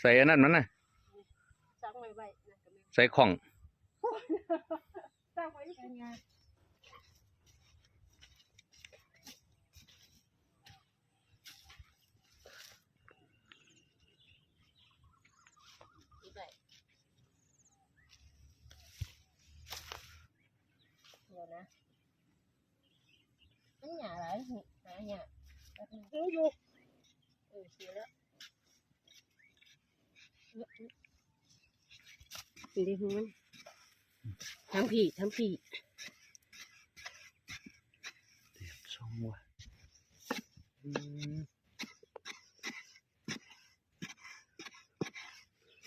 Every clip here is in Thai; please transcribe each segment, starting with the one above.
ใส่อันนั้นมันน่ะสร้างไว้ไว้นั่นก็แม่นใส่ของสร้างไว้กันงานอีกได้เดี๋ยวนะมันหยาอะไรหหาหยาหูอยู่เออเสียแล้วเออเออ นี่ดิหูมันทั้งผีทั้งผีช่องว่ะ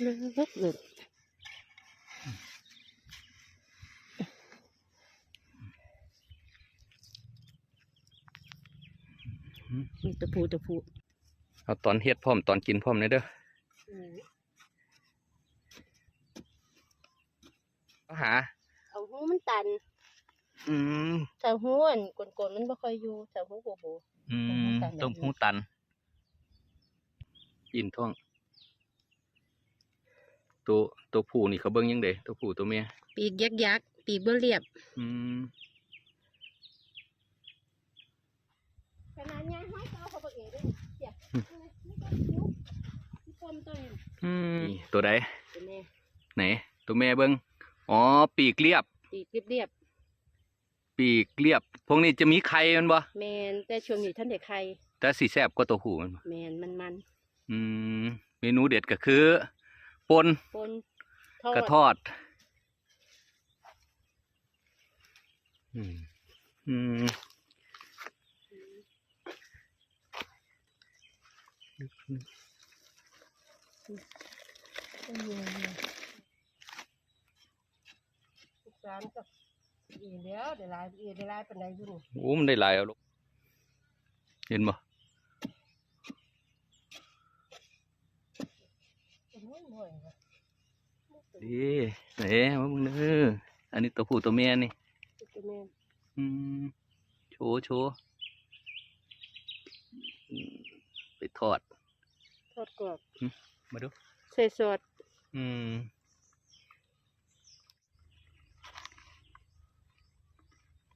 เลิกเลิกมีตะพูตะพูเอาตอนเฮ็ดพร้อมตอนกินพร้อมเลยเด้อเอา หา เอาหูมันตันอืมถ้าหูอันกลนๆมันบ่ค่อยอยู่ถ้าหูโบโบ อืมต้ต้อมงหูหูตัตันนกินท้อง ตัวตัวผู้นี่เขาเบิ่งยังเด้ตัวผู้ตัวเมียปีกยักยักๆปีกบ่เรียบ อืมขนาดยายห้อยเอาเขาบ่เอ๋ด้วยเสียนี่ก็หิวมีความต้องอืมนี่ตัวใดเป็นแน่ไหนตัวแม่เบิ่ง อ๋อ ปีกเรียบ ปีกเรียบปีกเรียบ พวกนี้จะมีไข่มันบ่ๆแมนแต่ช่วงนี้ท่านเด็กใครแต่สีแซ่บกว่าตัวผู้มันบ่แมนมันมันอืมเมนูเด็ดก็คือปนปนทอดกระทอดอืมอืมอืมทุกสารก็ดีแล้วเดี๋ยวลายเดี๋ยวลายปันใดอยู่นี่โอ้มันได้หลายเอาลูกเห็นบ่เป็นน้อยหน่อยนะดีไหนมามึงเด้ออันนี้ตัวผู้ตัวแม่นี่ ตัวแม่นอืมโชว์โชว์อืมไปทอด ทอดกรอบ มาดู ใส่ซอสอืม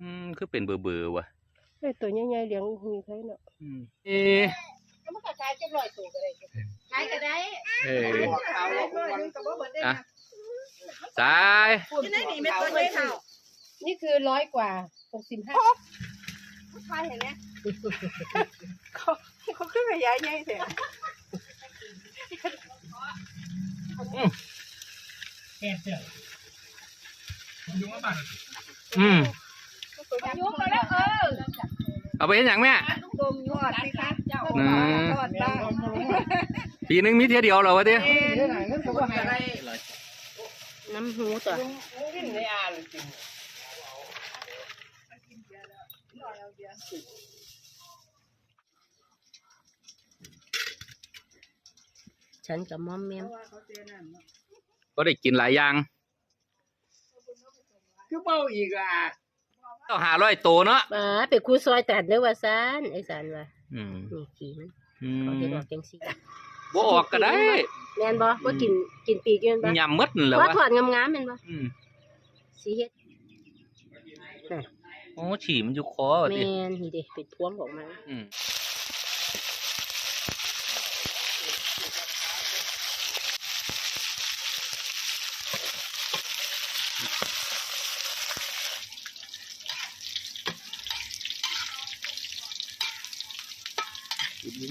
อืมคือเป็นเบอร์เบอร์ว่ะไอ้ตัวใหญ่ๆเลี้ยงมีใครเนาะอืมเอ๊ะมันก็ขายจะร้อยตัวก็ได้ขายก็ได้เอ้ยขายร้อยนึงก็บ่เบิดได้อะนะสายที่ไหนนี่ไม่ตัวใหญ่เท่านี่คือร้อยกว่าหกสิบห้าขายเห็นไหมเขาเขาขึ้นไปย้ายใหญ่เถอะอืม ยุกมาแล้วเออเอาไปเห็นอย่างแม่ดมยอดสิคะอืมทอดบ้างปีหนึงมีเที่ยวเดียวเหรอวะเตี้ยน้ำหูตัวฉันกับมอมแมมก็ได้กินหลายอย่างคือเบ้าอีกอะ ต้องหาร้อยโตเนาะป้าเป็นครูซอยตัดเด้อว่าซานไอ้สานว่าอืมนี่ขี่มันอืเขามเฮ็ดออกจังซี่บ่ออกก็ได้ แม่นบ่บ่กินกินปีกอยู่แม่นบ่ยำมดนั่นแหละว่าวะถอดงามๆแม่นบ่อืมสิเฮ็ดโอ้ฉี่มันอยู่คอวะแม่เตี้ยนนี่เด้เป็นพวงออกมา อืม วันนี้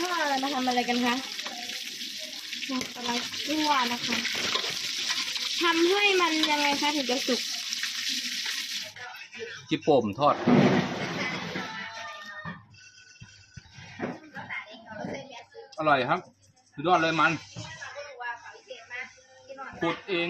พวกเรามาทำอะไรกันคะมาอะไรรั่วนะคะทำให้มันยังไงคะถึงจะสุก จิโป่มทอด อร่อยครับสุดยอดเลยมันขุดเอง